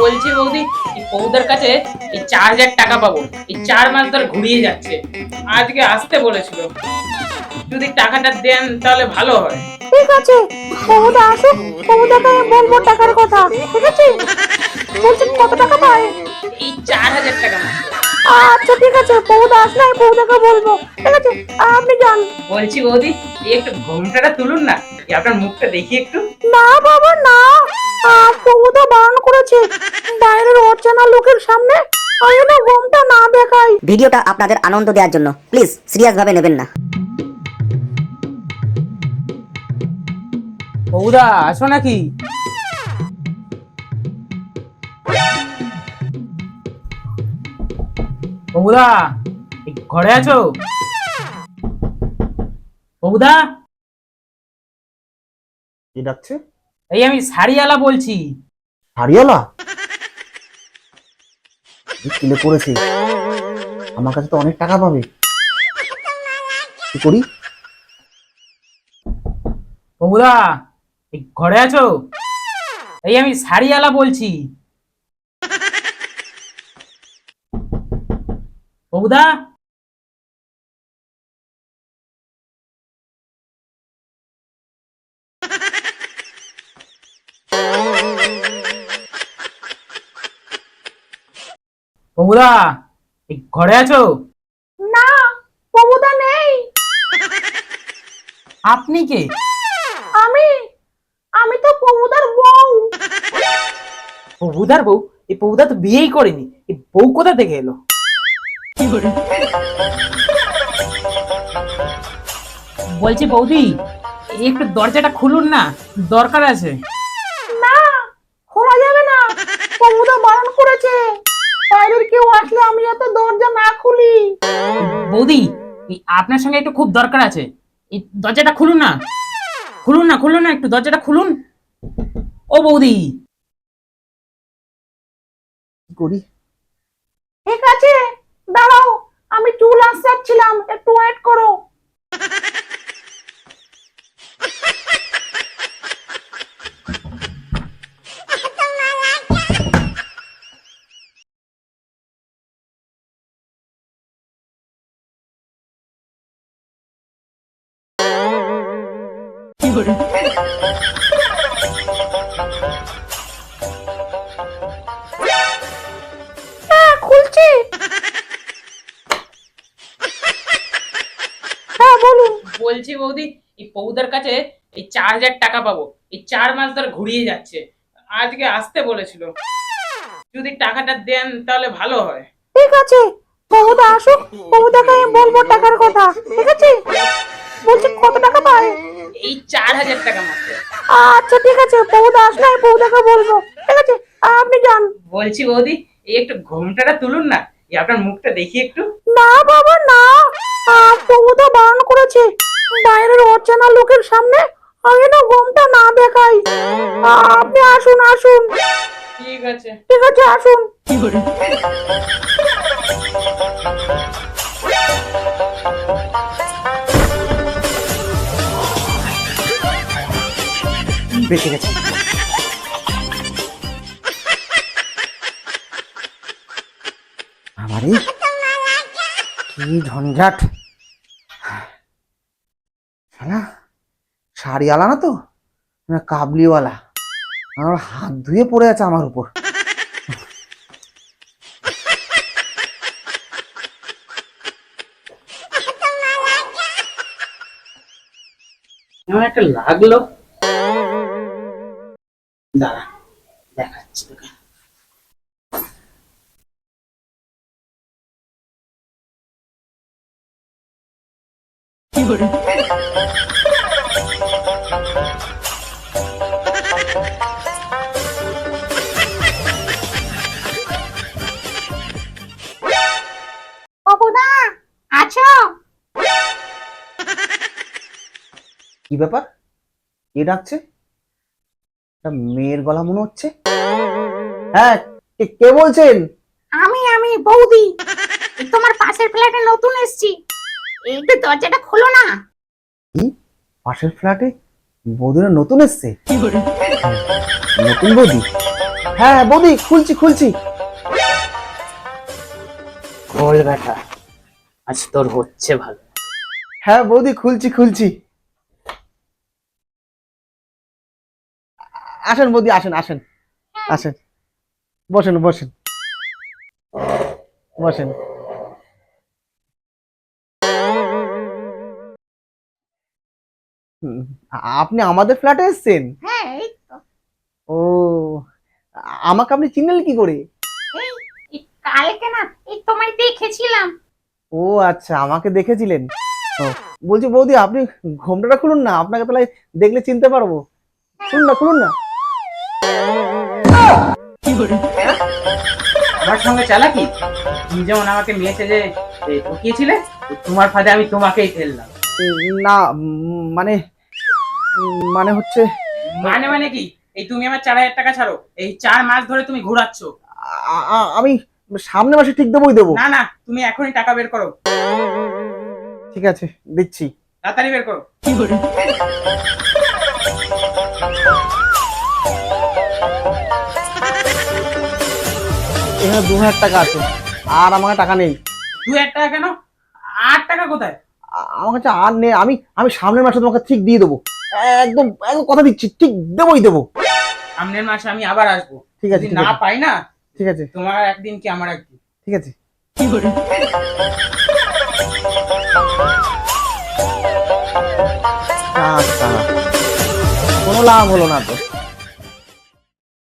বলছি বৌদি এই বৌদার কাছে এই চার হাজার টাকা পাবো। এই চার মাস ধরে ঘুরিয়ে যাচ্ছে। আজকে আসতে বলেছিল। যদি টাকাটা দেন তাহলে ভালো হয়। ঠিক আছে আসুক। বলব টাকার কথা ঠিক আছে? বলছেন কত টাকা পায়? এই চার হাজার টাকা। আচ্ছা ঠিক আছে বহুদা আসলে আমি বহুদাকে বলব। ঠিক আছে আপনি যান। বলছি বৌদি এই একটু ঘুমটাটা তুলুন না এই আপনার মুখটা দেখি একটু। না বাবা না। বহুদা বারণ করেছে। বাইরের অচেনা লোকের সামনে আমি না ঘুমটা না দেখাই ভিডিওটা আপনাদের আনন্দ দেওয়ার জন্য। প্লিজ সিরিয়াস ভাবে নেবেন না। বৌদা আসো নাকি? এই ঘরে আছো? কে ডাকছে? এই আমি শাড়িওয়ালা বলছি। পড়েছে। আমার কাছে তো অনেক টাকা পাবে। কি করি? এই ঘরে আছো? এই আমি শাড়িওয়ালা বলছি। বৌদা বৌদা ঘরে আছো না বহুদা নেই আপনি কে আমি আমি তো বহুদার বউ প্রভুদার বউ এই প্রভুদা তো বিয়েই করেনি এই বউ কোথা থেকে এলো বলছি বৌদি একটু দরজাটা খুলুন না দরকার আছে। না খোলা যাবে না। বারণ করেছে। বাইরের কেউ আসলে আমি যাতে দরজা না খুলি। বৌদি আপনার সঙ্গে একটু খুব দরকার আছে। এই দরজাটা খুলুন না। খুলুন না খুলুন না একটু দরজাটা খুলুন। ও বৌদি। করি। ঠিক আছে। দাঁড়াও আমি চুল আসছিলাম একটু ওয়েট করো। হ্যাঁ বলুন। বলছি বৌদি এই পৌদার কাছে এই চার হাজার টাকা পাবো। এই চার মাস ধরে ঘুরিয়ে যাচ্ছে। আজকে আসতে বলেছিল। যদি টাকাটা দেন তাহলে ভালো হয়। ঠিক আছে আসুক। আমি বলব টাকার কথা ঠিক আছে? বলছি কত টাকা পায়? এই চার হাজার টাকা মাত্র। আচ্ছা ঠিক আছে আসলে আমি বলব ঠিক আছে? আপনি যান। বলছি বৌদি এই একটু ঘুমটাটা তুলুন না। এই আপনার মুখটা দেখি একটু। না বাবা না। আহ, বহুদা বারণ করেছে। বাইরের অচেনা লোকের সামনে আমি না ঘুমটা না দেখাই। আপনি আসুন আসুন। ঠিক আছে। ঠিক আছে আসুন। বেঁচে গেছে। আমারে কি ঝঞ্ঝাট শাড়িওয়ালা না তো? কাবলিওয়ালা। আমার হাত ধুয়ে পড়ে আছে আমার উপর। একটা লাগল? দাঁড়া দেখাচ্ছি তোকে। বহুদা আছো? কি ব্যাপার? কে ডাকছে? একটা মেয়ের গলা মনে হচ্ছে। হ্যাঁ কে- বলছেন? আমি আমি বৌদি। তোমার পাশের ফ্ল্যাটে নতুন এসেছি। একটু দরজাটা খোলো না। কি? পাশের ফ্ল্যাটে বৌদিরা নতুন এসছে? নতুন বৌদি? হ্যাঁ বৌদি খুলছি খুলছি। খোল বেটা আজ তোর হচ্ছে ভালো। হ্যাঁ বৌদি খুলছি খুলছি। আসেন বৌদি আসেন আসেন আসেন। বসেন বসেন। বসেন। হুম, আপনি আমাদের ফ্ল্যাটে এসেছেন? হ্যাঁ এই ও আমাকে আপনি চিনলেন কি করে? কালকে না এই তোমায় দেখেছিলাম। ও আচ্ছা আমাকে দেখেছিলেন? ও, বলছি বৌদি আপনি ঘোমটাটা খুলুন না আপনাকে তাহলে দেখলে চিনতে পারব। খুলুন না খুলুন না। আমার সঙ্গে চালাকি? তুমি যেমন আমাকে মেয়েছে যে ঠকিয়েছিলে তোমার ফাঁদে আমি তোমাকেই ফেললাম। না মানে মানে হচ্ছে মানে মানে কি? এই তুমি আমার চার হাজার টাকা ছাড়ো। এই চার মাস ধরে তুমি ঘোরাচ্ছ। আমি সামনে মাসে ঠিক দেবোই দেবো। না না তুমি এখনই টাকা বের করো। ঠিক আছে দিচ্ছি। তাড়াতাড়ি বের করো। এখানে দু হাজার টাকা আছে আর আমার টাকা নেই। দু হাজার টাকা কেন? আট টাকা কোথায়? আমার কাছে আর নেই আমি আমি সামনের মাসে তোমাকে ঠিক দিয়ে দেবো। একদম একদম কথা দিচ্ছি ঠিক দেবোই দেবো। সামনের মাসে আমি আবার আসব। ঠিক আছে না পাই না ঠিক আছে। তোমার একদিন কি আমার একদিন? ঠিক আছে। কি আচ্ছা কোনো লাভ হলো না তো।